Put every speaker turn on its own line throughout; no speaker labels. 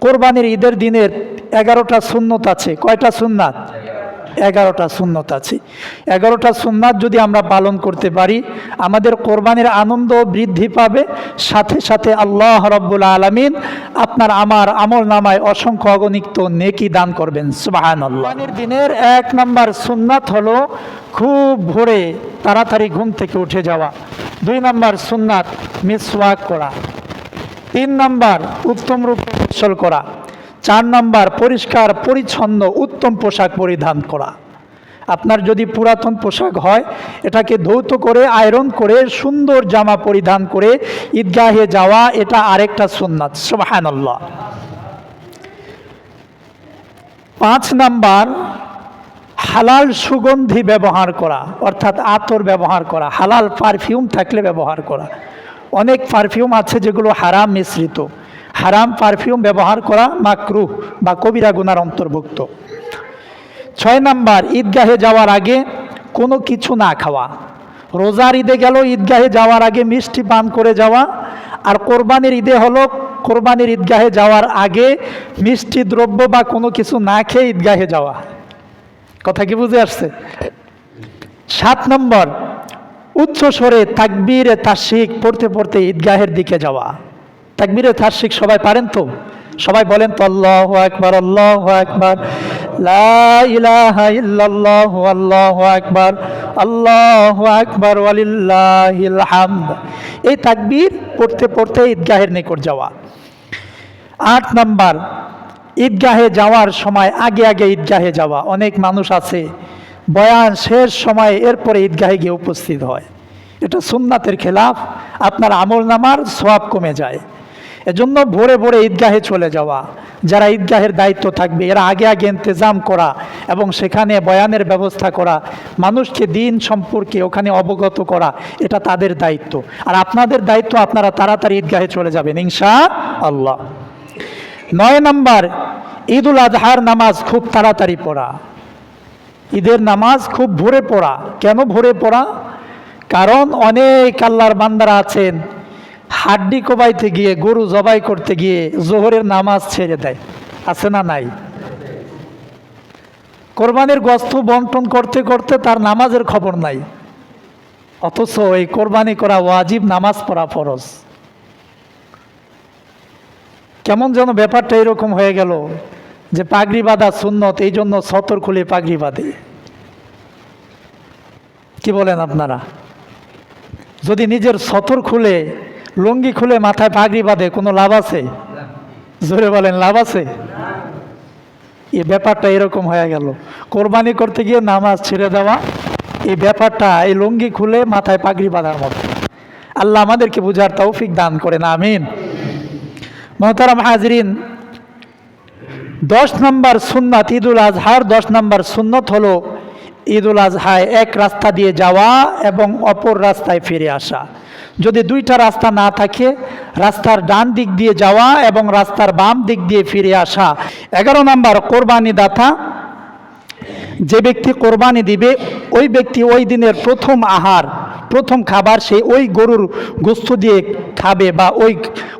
কোরবানির ঈদের দিনের এগারোটা সুন্নত আছে। কয়টা সুন্নাত? এগারোটা সুন্নত আছে। এগারোটা সুন্নাত যদি আমরা পালন করতে পারি, আমাদের কোরবানির আনন্দ বৃদ্ধি পাবে। সাথে সাথে আল্লাহ রব্বুল আলমিন আপনার আমার আমল নামায় অসংখ্য অগণিত নেকি দান করবেন। সুবাহান দিনের এক নম্বর সুন্নাত হলো খুব ভোরে তাড়াতাড়ি ঘুম থেকে উঠে যাওয়া। দুই নম্বর সুন্নাত মিসওয়াক করা। তিন নাম্বার, উত্তম রূপে গোসল করা। চার নাম্বার, পরিষ্কার, পরিচ্ছন্ন, উত্তম পোশাক পরিধান করা। আপনার যদি পুরাতন পোশাক হয়, এটাকে ধৌত করে, আয়রন করে, সুন্দর জামা পরিধান করে ঈদগাহে যাওয়া, এটা আরেকটা সুন্নাত। সুবহানাল্লাহ। পাঁচ নাম্বার, হালাল সুগন্ধি ব্যবহার করা, অর্থাৎ আতর ব্যবহার করা, হালাল পারফিউম থাকলে ব্যবহার করা। অনেক পারফিউম আছে যেগুলো হারাম মিশ্রিত। হারাম পারফিউম ব্যবহার করা মাকরুহ বা কবিরা গুনার অন্তর্ভুক্ত। ছয় নাম্বার, ঈদগাহে যাওয়ার আগে কোনো কিছু না খাওয়া। রোজার ঈদে গেল, ঈদগাহে যাওয়ার আগে মিষ্টি পান করে যাওয়া। আর কোরবানির ঈদে হলো, কোরবানির ঈদগাহে যাওয়ার আগে মিষ্টি দ্রব্য বা কোনো কিছু না খেয়ে ঈদগাহে যাওয়া। কথা কি বুঝে আসছে? সাত নম্বর উচ্চ স্বরে তাকবীরে তাসিক পড়তে পড়তে ঈদগাহের দিকে যাওয়া। তাকবীরে তাসিক সবাই পারেন তো? সবাই বলেন তো, আল্লাহ একবার আল্লাহ একবার ইল্লাল্লাহু, আল্লাহু আকবার আল্লাহু আকবার, ওয়ালিল্লাহিল হামদ। এই তাকবীর পড়তে পড়তে ঈদগাহের নিকট যাওয়া। আট নাম্বার, ঈদগাহে যাওয়ার সময় আগে আগে ঈদগাহে যাওয়া। অনেক মানুষ আছে বয়ান শেষ সময়ে এরপরে ঈদগাহে গিয়ে উপস্থিত হয়। এটা সুন্নাতের খেলাফ, আপনার আমল নামার সোয়াব কমে যায়। এজন্য ভোরে ভোরে ঈদগাহে চলে যাওয়া, যারা ঈদগাহের দায়িত্ব থাকবে, এরা আগে আগে ইন্তজাম করা এবং সেখানে বয়ানের ব্যবস্থা করা, মানুষকে দিন সম্পর্কে ওখানে অবগত করা, এটা তাদের দায়িত্ব। আর আপনাদের দায়িত্ব আপনারা তাড়াতাড়ি ঈদগাহে চলে যাবেন ইনশা আল্লাহ নয় নাম্বার, ঈদুল আজহার নামাজ খুব তাড়াতাড়ি পড়া। ঈদের নামাজ খুব ভোরে পড়া। কেন ভোরে পড়া? কারণ অনেক আল্লাহর বান্দারা আছেন, হাড্ডি কোবাইতে গিয়ে, গরু জবাই করতে গিয়ে জোহরের নামাজ ছেড়ে দেয়। আছে না নাই? কোরবানির গস্ত বন্টন করতে করতে তার নামাজের খবর নাই। অথচ এই কোরবানি করা ওয়াজিব নামাজ পড়া ফরজ। কেমন যেন ব্যাপারটা এরকম হয়ে গেল। যে পাগড়ি বাঁধা সুন্নত, এই জন্য সতর খুলে পাগড়ি বাঁধে। কি বলেন আপনারা? যদি নিজের সতর খুলে, লুঙ্গি খুলে মাথায় পাগড়ি বাঁধে, কোনো লাভ আছে? জোরে বলেন, লাভ আছে? এই ব্যাপারটা এরকম হয়ে গেল। কোরবানি করতে গিয়ে নামাজ ছেড়ে দেওয়া, এই ব্যাপারটা, এই লুঙ্গি খুলে মাথায় পাগড়ি বাঁধার মতো। আল্লাহ আমাদেরকে বুঝার তৌফিক দান করেন, আমিন। মোহতারাম হাজরিন দশ নম্বর সুন্নাত, ঈদুল আজহার দশ নম্বর সুন্নত হলো ঈদুল আজহায় এক রাস্তা দিয়ে যাওয়া এবং অপর রাস্তায় ফিরে আসা। যদি দুইটা রাস্তা না থাকে, রাস্তার ডান দিক দিয়ে যাওয়া এবং রাস্তার বাম দিক দিয়ে ফিরে আসা। এগারো নম্বর কোরবানি দাতা, যে ব্যক্তি কোরবানি দিবে, ওই ব্যক্তি ওই দিনের প্রথম আহার প্রথম খাবার সেই ওই গরুর গোস্ত দিয়ে খাবে বা ওই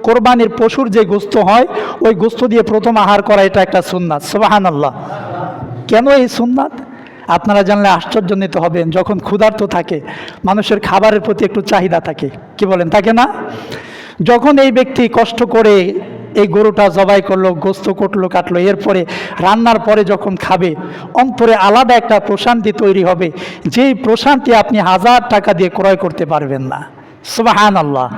কোরবানির পশুর যে গোস্ত হয়, ওই গোস্ত দিয়ে প্রথম আহার করা এটা একটা সুন্নাত। সোবাহান আল্লাহ কেন এই সুন্নাত? আপনারা জানলে আশ্চর্যান্বিত হবেন, যখন ক্ষুধার্ত থাকে, মানুষের খাবারের প্রতি একটু চাহিদা থাকে। কি বলেন, থাকে না? যখন এই ব্যক্তি কষ্ট করে এই গরুটা জবাই করল, গোস্ত কটলো, কাটলো। এরপরে রান্নার পরে যখন খাবে, অন্তরে আলাদা একটা প্রশান্তি তৈরি হবে। যেই প্রশান্তি আপনি হাজার টাকা দিয়ে ক্রয় করতে পারবেন না। সুবাহান আল্লাহ